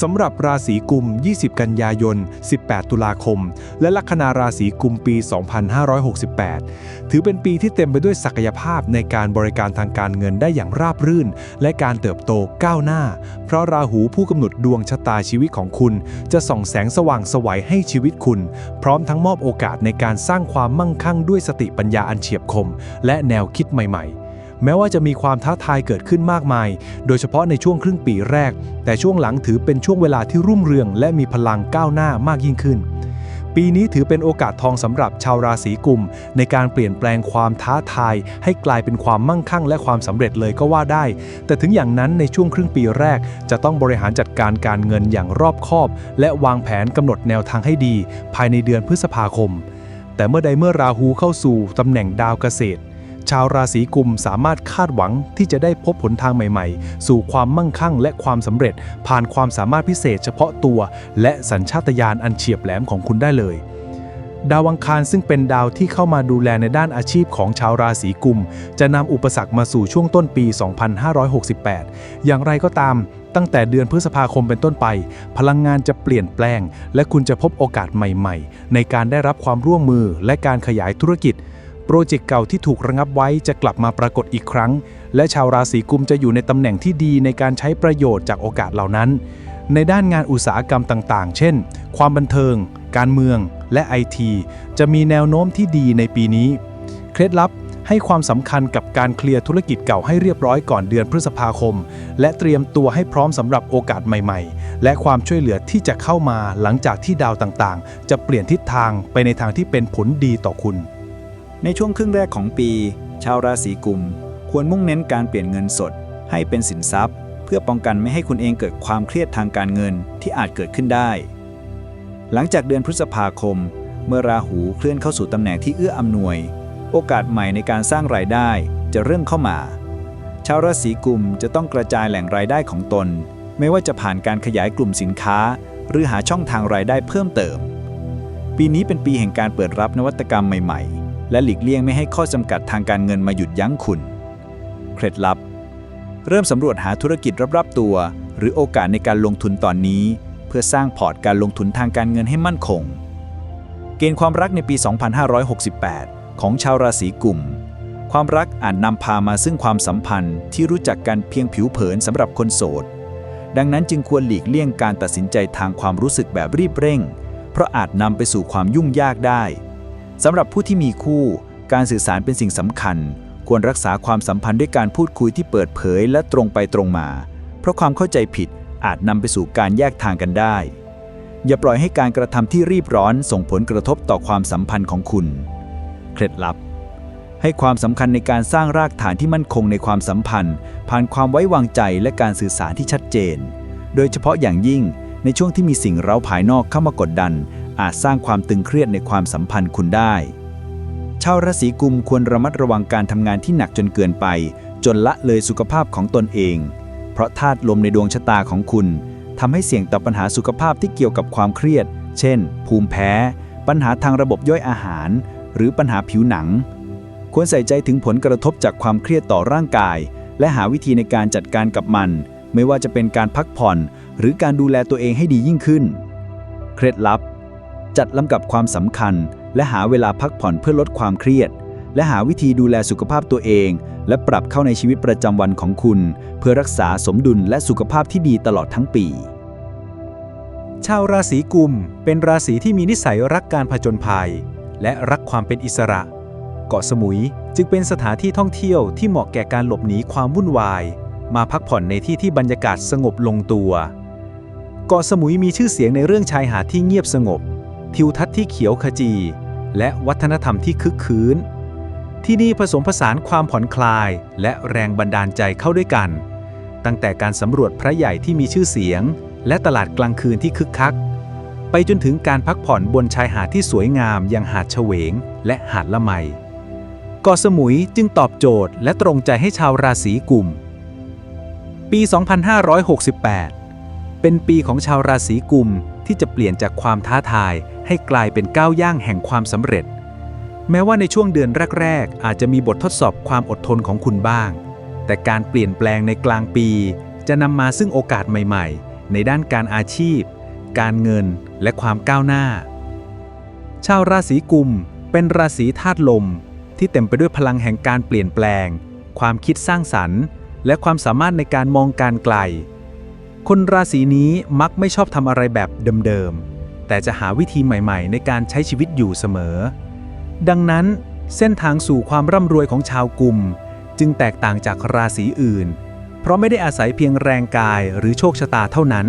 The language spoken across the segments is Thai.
สำหรับราศีกุม 20 กันยายน 18 ตุลาคม และลัคนาราศีกุมปี 2568 ถือเป็นปีที่เต็มไปด้วยศักยภาพในการบริการทางการเงินได้อย่างราบรื่น และการเติบโตก้าวหน้า เพราะราหูผู้กำหนดดวงชะตาชีวิตของคุณ จะส่องแสงสว่างสวัยให้ชีวิตคุณ พร้อมทั้งมอบโอกาสในการสร้างความมั่งคั่งด้วยสติปัญญาอันเฉียบคม และแนวคิดใหม่ ๆ แม้ว่าจะมีความท้าทายเกิดขึ้นมากมาย โดยเฉพาะในช่วงครึ่งปีแรก แต่ช่วงหลังถือเป็นช่วงเวลาที่รุ่งเรือง และมีพลังก้าวหน้ามากยิ่งขึ้น ปีนี้ถือเป็นโอกาสทองสำหรับชาวราศีกุม ในการเปลี่ยนแปลงความท้าทาย ให้กลายเป็นความมั่งคั่ง และความสำเร็จเลยก็ว่าได้ แต่ถึงอย่างนั้นในช่วงครึ่งปีแรก จะต้องบริหารจัดการการเงินอย่างรอบคอบ และวางแผนกำหนดแนวทางให้ดี ภายในเดือนพฤษภาคม แต่เมื่อใดเมื่อราหูเข้าสู่ตำแหน่งดาวเกษตร ชาวราศีกุมสามารถคาดหวังที่จะได้พบผลทางใหม่ๆ สู่ความมั่งคั่งและความสำเร็จ ผ่านความสามารถพิเศษเฉพาะตัว และสัญชาตญาณอันเฉียบแหลมของคุณได้เลยดาวอังคารซึ่งเป็นดาวที่เข้ามาดูแลในด้านอาชีพของชาวราศีกุม จะนำอุปสรรคมาสู่ช่วงต้นปี 2568 อย่างไรก็ตาม ตั้งแต่เดือนพฤษภาคมเป็นต้นไป พลังงานจะเปลี่ยนแปลง และคุณจะพบโอกาสใหม่ ๆ ในการได้รับความร่วมมือและการขยายธุรกิจ โปรเจกต์เก่าที่ถูกระงับไว้จะกลับมาปรากฏอีกครั้ง และชาวราศีกุมจะอยู่ในตำแหน่งที่ดีในการใช้ประโยชน์จากโอกาสเหล่านั้น ในด้านงานอุตสาหกรรมต่างๆ เช่น ความบันเทิง การเมือง และไอทีจะมีแนวโน้มที่ดีในปีนี้ เคล็ดลับให้ความสำคัญกับการเคลียร์ธุรกิจเก่าให้เรียบร้อยก่อนเดือนพฤษภาคม และเตรียมตัวให้พร้อมสำหรับโอกาสใหม่ๆ และความช่วยเหลือที่จะเข้ามาหลังจากที่ดาวต่างๆ จะเปลี่ยนทิศทางไปในทางที่เป็นผลดีต่อคุณ ในช่วงครึ่งแรกของปี ชาวราศีกุม ควรมุ่งเน้นการเปลี่ยนเงินสด ให้เป็นสินทรัพย์ เพื่อป้องกันไม่ให้คุณเองเกิดความเครียดทางการเงินที่อาจเกิดขึ้นได้ หลังจากเดือนพฤษภาคม เมื่อราหูเคลื่อนเข้าสู่ตำแหน่งที่เอื้ออำนวย โอกาสใหม่ในการสร้างรายได้จะเริ่มเข้ามา ชาวราศีกุมจะต้องกระจายแหล่งรายได้ของตน ไม่ว่าจะผ่านการขยายกลุ่มสินค้า หรือหาช่องทางรายได้เพิ่มเติม ปีนี้เป็นปีแห่งการเปิดรับนวัตกรรมใหม่ ๆ และหลีกเลี่ยงไม่ให้ข้อจำกัดทางการเงินมาหยุดยั้งคุณ เคล็ดลับ เริ่มสำรวจหาธุรกิจรับๆตัว หรือโอกาสในการลงทุนตอนนี้ เพื่อสร้างพอร์ตการลงทุนทางการเงินให้มั่นคง เกณฑ์ความรักในปี 2568 ของชาวราศีกุมความรักอาจนำพามาซึ่งความสัมพันธ์ที่รู้จักกันเพียงผิวเผินสำหรับคนโสด ดังนั้นจึงควรหลีกเลี่ยงการตัดสินใจทางความรู้สึกแบบรีบเร่ง เพราะอาจนำไปสู่ความยุ่งยากได้ สำหรับผู้ที่มีคู่ การสื่อสารเป็นสิ่งสำคัญ ควรรักษาความสัมพันธ์ด้วยการพูดคุยที่เปิดเผยและตรงไปตรงมา เพราะความเข้าใจผิดอาจนำไปสู่การแยกทางกันได้ อย่าปล่อยให้การกระทำที่รีบร้อนส่งผลกระทบต่อความสัมพันธ์ของคุณ เคล็ดลับ ให้ความสำคัญในการสร้างรากฐานที่มั่นคงในความสัมพันธ์ ผ่านความไว้วางใจและการสื่อสารที่ชัดเจน โดยเฉพาะอย่างยิ่งในช่วงที่มีสิ่งเร้าภายนอกเข้ามากดดัน อาจสร้างความตึงเครียดในความสัมพันธ์คุณได้ ชาวราศีกุมควรระมัดระวังการทำงานที่หนักจนเกินไป จนละเลยสุขภาพของตนเอง เพราะธาตุลมในดวงชะตาของคุณทำให้เสี่ยงต่อปัญหาสุขภาพที่เกี่ยวกับความเครียด เช่น ภูมิแพ้ ปัญหาทางระบบย่อยอาหาร หรือปัญหาผิวหนัง ควรใส่ใจถึงผลกระทบจากความเครียดต่อร่างกาย และหาวิธีในการจัดการกับมัน ไม่ว่าจะเป็นการพักผ่อน หรือการดูแลตัวเองให้ดียิ่งขึ้น เคล็ดลับ จัดลำดับความสำคัญ และหาเวลาพักผ่อนเพื่อลดความเครียด และหาวิธีดูแลสุขภาพตัวเอง และปรับเข้าในชีวิตประจำวันของคุณ เพื่อรักษาสมดุลและสุขภาพที่ดีตลอดทั้งปี ชาวราศีกุม เป็นราศีที่มีนิสัยรักการผจญภัย และรักความเป็นอิสระ เกาะสมุยจึงเป็นสถานที่ท่องเที่ยวที่เหมาะแก่การหลบหนีความวุ่นวาย มาพักผ่อนในที่ที่บรรยากาศสงบลงตัว เกาะสมุยมีชื่อเสียงในเรื่องชายหาดที่เงียบสงบ ทิวทัศน์ที่เขียวขจี และวัฒนธรรมที่คึกคืน ที่นี่ผสมผสานความผ่อนคลาย และแรงบันดาลใจเข้าด้วยกัน ตั้งแต่การสำรวจพระใหญ่ที่มีชื่อเสียง และตลาดกลางคืนที่คึกคัก ไปจนถึงการพักผ่อนบนชายหาดที่สวยงามอย่างหาดเฉวง และหาดละไมเกาะสมุยจึงตอบโจทย์และตรงใจให้ชาวราศีกุม ปี 2568 เป็นปีของชาวราศีกุม ที่จะเปลี่ยนจากความท้าทาย ให้กลายเป็นก้าวย่างแห่งความสำเร็จ แม้ว่าในช่วงเดือนแรก ๆ อาจจะมีบททดสอบความอดทนของคุณบ้าง แต่การเปลี่ยนแปลงในกลางปี จะนำมาซึ่งโอกาสใหม่ ๆ ในด้านการอาชีพ การเงินและความก้าวหน้า ชาวราศีกุม เป็นราศีธาตุลม ที่เต็มไปด้วยพลังแห่งการเปลี่ยนแปลง ความคิดสร้างสรรค์ และความสามารถในการมองการไกล คนราศีนี้มักไม่ชอบทำอะไรแบบเดิมๆ แต่จะหาวิธีใหม่ๆ ในการใช้ชีวิตอยู่เสมอ ดังนั้นเส้นทางสู่ความร่ำรวยของชาวกุม จึงแตกต่างจากราศีอื่น เพราะไม่ได้อาศัยเพียงแรงกายหรือโชคชะตาเท่านั้น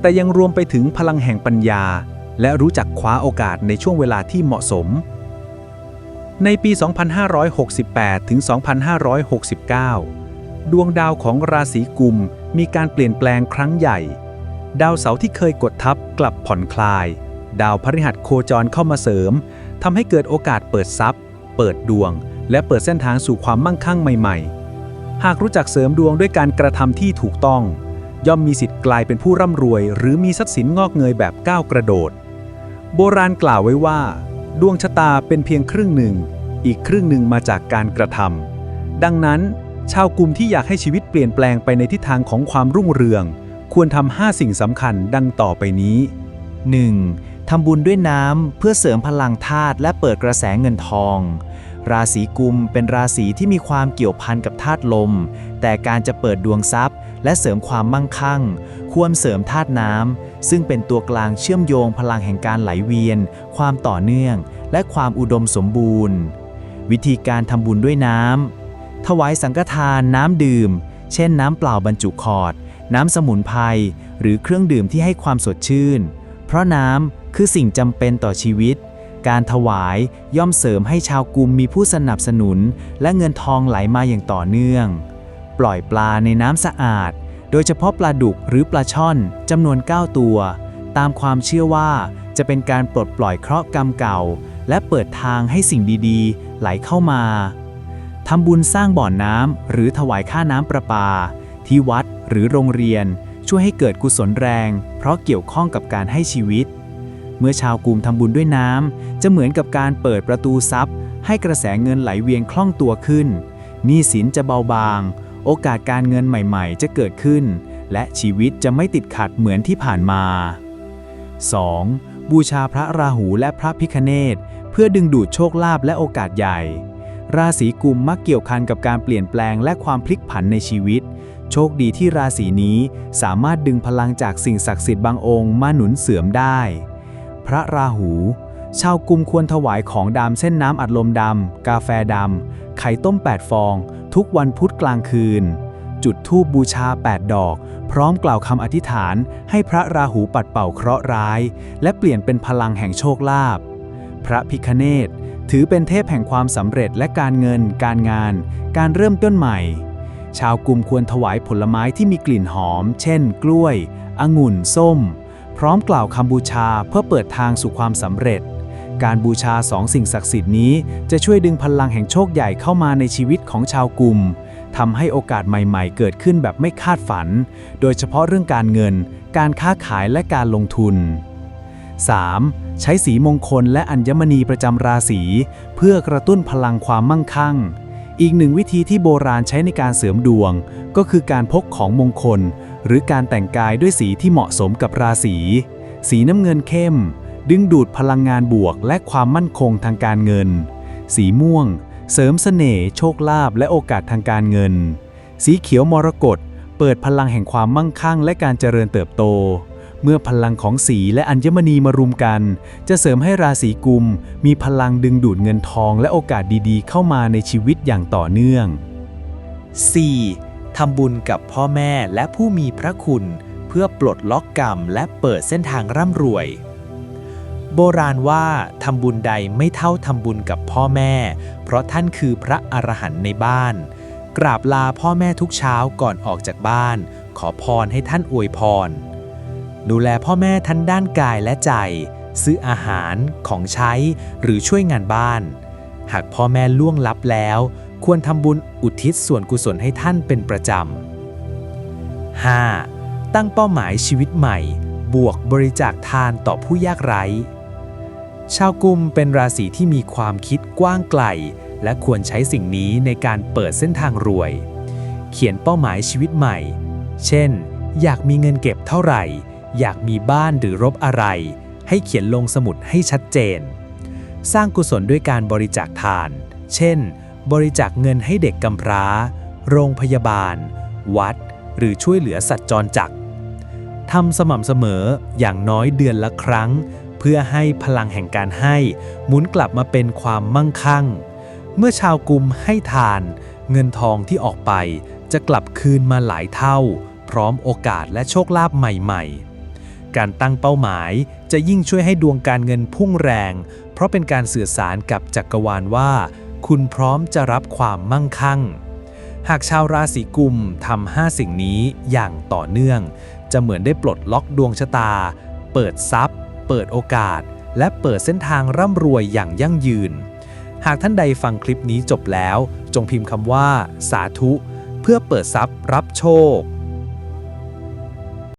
แต่ยังรวมไปถึงพลังแห่งปัญญา และรู้จักคว้าโอกาสในช่วงเวลาที่เหมาะสม ในปี 2568 ถึง 2569 ดวงดาวของราศีกุมมีการเปลี่ยนแปลงครั้งใหญ่ ดาวเสาร์ที่เคยกดทับกลับผ่อนคลาย ดาวพฤหัสโคจรเข้ามาเสริมทำให้เกิดโอกาสเปิดทรัพย์ เปิดดวง และเปิดเส้นทางสู่ความมั่งคั่งใหม่ ๆ หากรู้จักเสริมดวงด้วยการกระทำที่ถูกต้อง ย่อมมีสิทธิ์กลายเป็นผู้ร่ำรวย หรือมีทรัพย์สินงอกเงยแบบก้าวกระโดด โบราณกล่าวไว้ว่า ดวงชะตาเป็นเพียงครึ่งหนึ่ง อีกครึ่งหนึ่งมาจากการกระทำดังนั้น ชาวกลุ่มที่อยากให้ชีวิตเปลี่ยนแปลงไปในทิศทางของความรุ่งเรือง ควรทำห้าสิ่งสำคัญดังต่อไปนี้ 1. ทำบุญด้วยน้ำเพื่อเสริมพลังธาตุและเปิดกระแสเงินทอง ราศีกุมเป็นราศีที่มีความเกี่ยวพันกับธาตุลม แต่การจะเปิดดวงทรัพย์ และเสริมความมั่งคั่ง ควรเสริมธาตุน้ำซึ่งเป็นตัวกลางเชื่อมโยงพลังแห่งการไหลเวียน ความต่อเนื่อง และความอุดมสมบูรณ์ วิธีการทำบุญด้วยน้ำ ถวายสังฆทานน้ำดื่ม เช่นน้ำเปล่าบรรจุขอด น้ำสมุนไพรหรือเครื่องดื่มที่ให้ความสดชื่น เพราะน้ำคือสิ่งจำเป็นต่อชีวิต การถวายย่อมเสริมให้ชาวกุมมีผู้สนับสนุน และเงินทองไหลมาอย่างต่อเนื่อง ปล่อยปลาในน้ำสะอาด โดยเฉพาะปลาดุกหรือปลาช่อนจำนวน 9 ตัว ตามความเชื่อว่าจะเป็นการปลดปล่อยเคราะห์กรรมเก่า และเปิดทางให้สิ่งดีๆ ไหลเข้ามา ทำบุญสร้างบ่อนน้ำหรือถวายค่าน้ำประปา ที่วัดหรือโรงเรียน ช่วยให้เกิดกุศลแรง เพราะเกี่ยวข้องกับการให้ชีวิต เมื่อชาวกลุ่มทำบุญด้วยน้ำจะเหมือนกับการเปิดประตูทรัพย์ ให้กระแสเงินไหลเวียนคล่องตัวขึ้นหนี้สินจะเบาบาง โอกาสการเงินใหม่ๆ จะเกิดขึ้น และชีวิตจะไม่ติดขัดเหมือนที่ผ่านมา 2. บูชาพระราหูและพระพิคเนตเพื่อดึงดูดโชคลาภและโอกาสใหญ่ ราศีกุมมักเกี่ยวพันกับการเปลี่ยนแปลงและความพลิกผันในชีวิต โชคดีที่ราศีนี้สามารถดึงพลังจากสิ่งศักดิ์สิทธิ์บางองค์มาหนุนเสริมได้ พระราหู ชาวกุมควรถวายของดำเส้นน้ำอัดลมดำ กาแฟดำ ไข่ต้ม 8 ฟอง ทุกวันพุธกลางคืน จุดธูปบูชา 8 ดอก พร้อมกล่าวคำอธิษฐาน ให้พระราหูปัดเป่าเคราะห์ร้าย และเปลี่ยนเป็นพลังแห่งโชคลาภพระพิคเนต ถือเป็นเทพแห่งความสำเร็จและการเงิน การงาน การเริ่มต้นใหม่ ชาวกลุ่มควรถวายผลไม้ที่มีกลิ่นหอม เช่น กล้วย องุ่น ส้ม พร้อมกล่าวคำบูชาเพื่อเปิดทางสู่ความสำเร็จ การบูชาสองสิ่งศักดิ์สิทธิ์นี้ จะช่วยดึงพลังแห่งโชคใหญ่เข้ามาในชีวิตของชาวกลุ่มทำให้โอกาสใหม่ ๆ เกิดขึ้นแบบไม่คาดฝัน โดยเฉพาะเรื่องการเงิน การค้าขายและการลงทุน 3. ใช้สีมงคลและอัญมณีประจำราศี เพื่อกระตุ้นพลังความมั่งคั่ง อีกหนึ่งวิธีที่โบราณใช้ในการเสริมดวง ก็คือการพกของมงคล หรือการแต่งกายด้วยสีที่เหมาะสมกับราศี สีน้ำเงินเข้ม ดึงดูดพลังงานบวก และความมั่นคงทางการเงิน สีม่วง เสริมเสน่ห์โชคลาภและโอกาสทางการเงิน สีเขียวมรกตเปิดพลังแห่งความมั่งคั่ง และการเจริญเติบโต เมื่อพลังของสีและอัญมณีมารุมกัน จะเสริมให้ราศีกุม มีพลังดึงดูดเงินทองและโอกาสดีๆ เข้ามาในชีวิตอย่างต่อเนื่อง 4. ทำบุญกับพ่อแม่และผู้มีพระคุณ เพื่อปลดล็อกกรรมและเปิดเส้นทางร่ำรวย โบราณว่าทำบุญใดไม่เท่าทำบุญกับพ่อแม่ เพราะท่านคือพระอรหันต์ในบ้าน กราบลาพ่อแม่ทุกเช้าก่อนออกจากบ้าน ขอพรให้ท่านอวยพร ดูแลพ่อแม่ทั้งด้านกายและใจ ซื้ออาหารของใช้หรือช่วยงานบ้าน หากพ่อแม่ล่วงลับแล้ว ควรทำบุญอุทิศส่วนกุศลให้ท่านเป็นประจำ 5. ตั้งเป้าหมายชีวิตใหม่ บวกบริจาคทานต่อผู้ยากไร้ ชาวกุมเป็นราศีที่มีความคิดกว้างไกล และควรใช้สิ่งนี้ในการเปิดเส้นทางรวย เขียนเป้าหมายชีวิตใหม่ เช่น อยากมีเงินเก็บเท่าไหร่ อยากมีบ้านหรือรบอะไร ให้เขียนลงสมุดให้ชัดเจน สร้างกุศลด้วยการบริจาคทาน เช่น บริจาคเงินให้เด็กกำพร้า โรงพยาบาล วัด หรือช่วยเหลือสัตว์จรจักรทำสม่ำเสมออย่างน้อยเดือนละครั้ง เพื่อให้พลังแห่งการให้หมุนกลับมาเป็นความมั่งคั่ง เมื่อชาวกลุ่มให้ทาน เงินทองที่ออกไปจะกลับคืนมาหลายเท่า พร้อมโอกาสและโชคลาภใหม่ ๆ การตั้งเป้าหมายจะยิ่งช่วยให้ดวงการเงินพุ่งแรง เพราะเป็นการสื่อสารกับจักรวาลว่า คุณพร้อมจะรับความมั่งคั่ง หากชาวราศีกุมทำห้าสิ่งนี้อย่างต่อเนื่อง จะเหมือนได้ปลดล็อกดวงชะตา เปิดทรัพย์ เปิดโอกาส และเปิดเส้นทางร่ำรวยอย่างยั่งยืน หากท่านใดฟังคลิปนี้จบแล้ว จงพิมพ์คำว่า สาธุ เพื่อเปิดทรัพย์รับโชค